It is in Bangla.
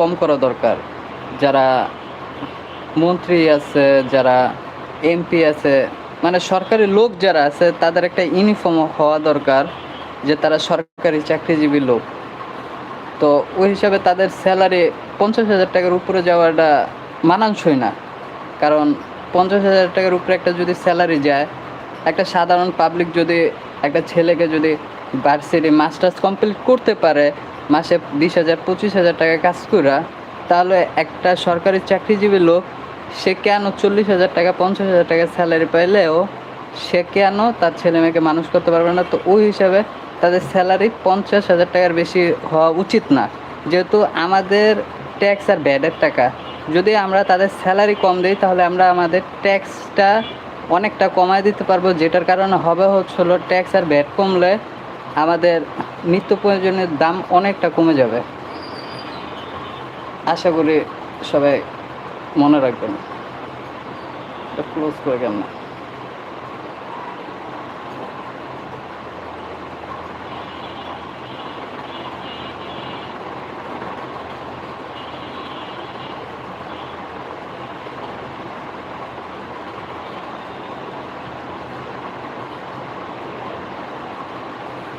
কম করা দরকার। যারা মন্ত্রী আছে, যারা এমপি আছে মানে সরকারি লোক যারা আছে, তাদের একটা ইউনিফর্ম হওয়া দরকার যে তারা সরকারি চাকরিজীবী লোক। তো ওই হিসাবে তাদের স্যালারি পঞ্চাশ হাজার টাকার উপরে যাওয়াটা মানানসই না। কারণ পঞ্চাশ হাজার টাকার উপরে একটা যদি স্যালারি যায়, একটা সাধারণ পাবলিক যদি, একটা ছেলেকে যদি ভার্সিটি মাস্টার্স কমপ্লিট করতে পারে মাসে বিশ হাজার, পঁচিশ হাজার টাকা কাজ করা তাহলে একটা সরকারি চাকরিজীবী লোক, সে কেন চল্লিশ হাজার টাকা, পঞ্চাশ হাজার টাকা স্যালারি পাইলেও সে কেন তার ছেলে মেয়েকে মানুষ করতে পারবে না? তো ওই হিসাবে তাদের স্যালারি পঞ্চাশ হাজার টাকার বেশি হওয়া উচিত না। যেহেতু আমাদের ট্যাক্স আর ব্যাডের টাকা। যদি আমরা তাদের স্যালারি কম দিই, তাহলে আমরা আমাদের ট্যাক্সটা অনেকটা কমায় দিতে পারব, যেটার কারণে হবে হচ্ছিল ট্যাক্স আর ব্যাড কমলে আমাদের নিত্য প্রয়োজনের দাম অনেকটা কমে যাবে। আশা করি সবাই মনে রাখবেন। ক্লোজ করে কেমন